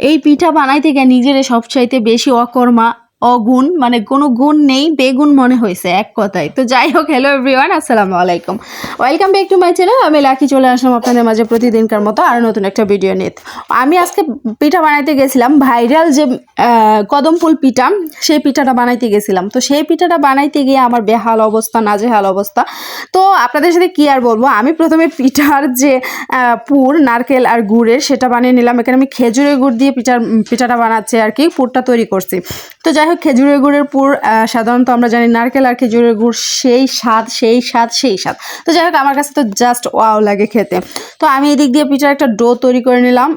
এই পিঠা বানাইতে গিয়ে নিজেরে সবচাইতে বেশি অকর্মা। অগুণ মানে কোনো গুণ নেই বেগুন মনে হয়েছে এক কথায়। তো যাই হোক হ্যালো এভরিওয়ান আসসালামু আলাইকুম। Welcome back to my channel আমি লাকি চলে আসলাম আপনাদের মাঝে প্রতিদিনকার মতো আর নতুন একটা ভিডিও নিয়ে। আমি আজকে পিঠা বানাইতে গেছিলাম ভাইরাল যে আহ, কদম ফুল পিঠা সেই পিঠাটা বানাইতে গেছিলাম। তো সেই পিঠাটা বানাইতে গিয়ে আমার বেহাল অবস্থা নাজেহাল অবস্থা। তো আপনাদের সাথে কি আর বলব আমি প্রথমে পিঠার যে পুর নারকেল আর গুড়ের সেটা বানিয়ে নিলাম। এখানে আমি খেজুরের গুড় দিয়ে পিঠার পিঠাটা বানাচ্ছি আর কি পুরটা তৈরি করছি। তো যাই হোক খেজুরের গুড়ের পুর সাধারণত আমরা জানি নারকেল আর খেজুরের গুড় সেই স্বাদ সেই স্বাদ সেই স্বাদ। তো যাই হোক আমার কাছে তো জাস্ট ওয়াও লাগে খেতে। তো আমি এদিক দিয়ে পিঠার একটা ডো তৈরি করে নিলাম।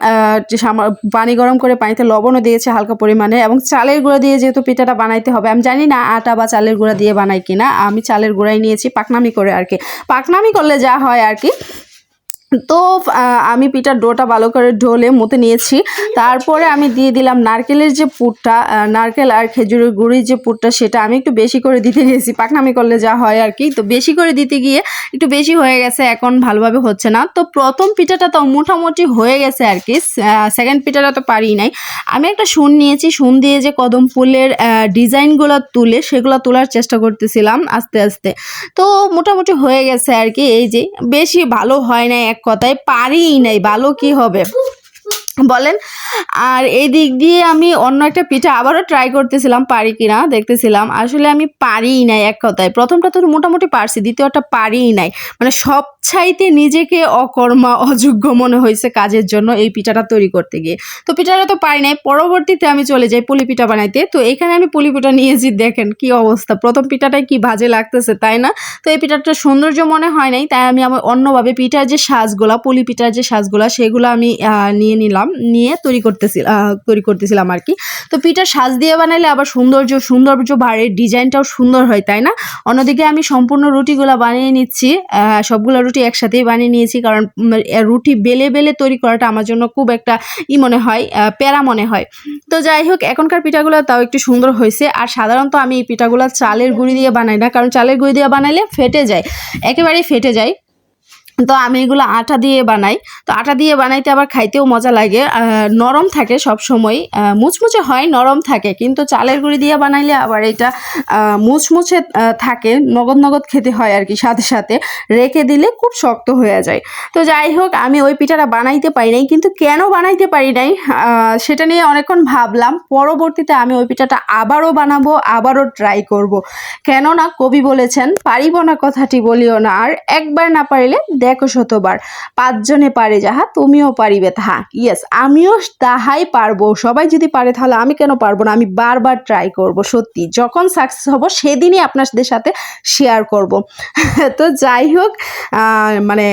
পানি গরম করে পানিতে লবণও দিয়েছে হালকা পরিমাণে এবং চালের গুঁড়া দিয়ে যেহেতু পিঠাটা বানাইতে হবে, আমি জানি না আটা বা চালের গুঁড়া দিয়ে বানাই কিনা। আমি চালের গুঁড়াই নিয়েছি, পাকনামি করে আর কি। পাকনামি করলে যা হয় আর কি তো আমি পিঠার ডোটা ভালো করে ঢোলে মতে নিয়েছি। তারপরে আমি দিয়ে দিলাম নারকেলের যে পুরটা নারকেল আর খেজুরের গুঁড়ির যে পুরটা, সেটা আমি একটু বেশি করে দিতে গেছি। পাকনামি করলে যা হয় আর কি। তো বেশি করে দিতে গিয়ে একটু বেশি হয়ে গেছে, এখন ভালোভাবে হচ্ছে না। তো প্রথম পিঠাটা তো মোটামুটি হয়ে গেছে আর কি সেকেন্ড পিঠাটা তো পারি নাই। আমি একটা শুন নিয়েছি শুন দিয়ে যে কদম ফুলের ডিজাইনগুলো তুলে সেগুলো তোলার চেষ্টা করতেছিলাম আস্তে আস্তে। তো মোটামুটি হয়ে গেছে আর কি, এই যে বেশি ভালো হয় না এক কথায় পারিই নাই, ভালো কি হবে? বলেন, আর এই দিক দিয়ে আমি অন্য একটা পিঠা আবারও ট্রাই করতেছিলাম, পারি কিনা দেখতেছিলাম। আসলে আমি পারিই নাই এক কথায়। প্রথমটা তো মোটামুটি পারছি, দ্বিতীয়টা পারিই নাই। মানে সব চাইতে নিজেকে অকর্মা, অযোগ্য মনে হয়েছে কাজের জন্য এই পিঠাটা তৈরি করতে গিয়ে। তো পিঠাটা তো পাই নাই, পরবর্তীতে আমি চলে যাই পুলি পিঠা বানাইতে। তো এখানে আমি পুলি পিঠা নিয়েছি, দেখেন কি অবস্থা। প্রথম পিঠাটাই কি ভাজে লাগতেছে, তাই না? তো এই পিঠাটা সৌন্দর্য মনে হয় নাই, তাই আমি আমার অন্যভাবে পিঠার যে সাজগুলা, পুলি পিঠার যে সাজগুলা, সেগুলো আমি নিয়ে নিলাম, নিয়ে তৈরি করতেছিলাম তৈরি করতেছিলাম আর কি। তো পিঠার সাজ দিয়ে বানাইলে আবার সৌন্দর্য সৌন্দর্য বাড়ে, ডিজাইনটাও সুন্দর হয়, তাই না? অন্যদিকে আমি সম্পূর্ণ রুটিগুলো বানিয়ে নিচ্ছি সবগুলো রুটি একসাথেই বানিয়ে নিয়েছি, কারণ রুটি বেলে বেলে তৈরি করাটা আমার জন্য খুব একটা ই মনে হয় প্যারা মনে হয়। তো যাই হোক, এখনকার পিঠাগুলো তাও একটু সুন্দর হয়েছে, আর সাধারণত আমি এই পিঠাগুলো চালের গুঁড়ি দিয়ে বানাই না, কারণ চালের গুঁড়ি দিয়ে বানাইলে ফেটে যায়, একেবারেই ফেটে যায়। তো আমি এগুলো আটা দিয়ে বানাই। তো আটা দিয়ে বানাইতে আবার খাইতেও মজা লাগে। নরম থাকে সব সময় মুচমুচে হয়, নরম থাকে। কিন্তু চালের গুঁড়ি দিয়ে বানাইলে আবার এটা মুচমুচে থাকে। নগদ নগদ খেতে হয় আর কি, সাথে সাথে। রেখে দিলে খুব শক্ত হয়ে যায়। তো যাই হোক, আমি ওই পিঠাটা বানাইতে পারি নাই। কিন্তু কেন বানাইতে পারি নাই? সেটা নিয়ে অনেকক্ষণ ভাবলাম। পরবর্তীতে আমি ওই পিঠাটা আবারও বানাবো, আবারও ট্রাই করব। কেননা কবি বলেছেন, পারিব না কথাটি বলিও না। আর একবার না পারিলে দেখো শতবার। পাঁচজনে পারে যাহা, তুমিও পারিবে তাহা। ইয়েস আমিও তাহাই পারব। সবাই যদি পারে তাহলে আমি কেন পারব না? আমি বারবার ট্রাই করব, সত্যি। যখন সাকসেস হব, সেদিনই আপনাদের সাথে শেয়ার করব। তো যাই হোক মানে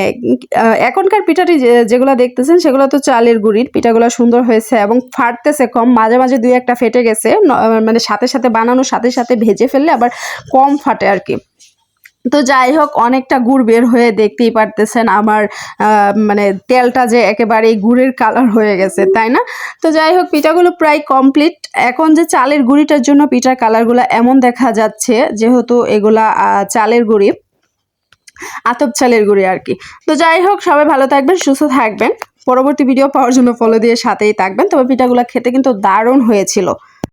এখনকার পিঠাটি যেগুলো দেখতেছেন, সেগুলো তো চালের গুঁড়ির। পিঠাগুলো সুন্দর হয়েছে এবং ফাটতেছে কম। মাঝে মাঝে দুই একটা ফেটে গেছে। মানে সাথে সাথে বানানোর সাথে সাথে ভেজে ফেললে আবার কম ফাটে আর কি। তো যাই হোক অনেকটা গুড় বের হয়ে দেখতেই পারতেছেন আমার মানে তেলটা যে একেবারেই গুড়ের কালার হয়ে গেছে, তাই না? তো যাই হোক পিঠাগুলো প্রায় কমপ্লিট এখন যে চালের গুঁড়িটার জন্য পিঠার কালারগুলো এমন দেখা যাচ্ছে, যেহেতু এগুলা চালের গুঁড়ি, আতপ চালের গুঁড়ি আর কি। তো যাই হোক সবাই ভালো থাকবেন, সুস্থ থাকবেন। পরবর্তী ভিডিও পাওয়ার জন্য ফলো দিয়ে সাথেই থাকবেন। তবে পিঠাগুলো খেতে কিন্তু দারুণ হয়েছিল।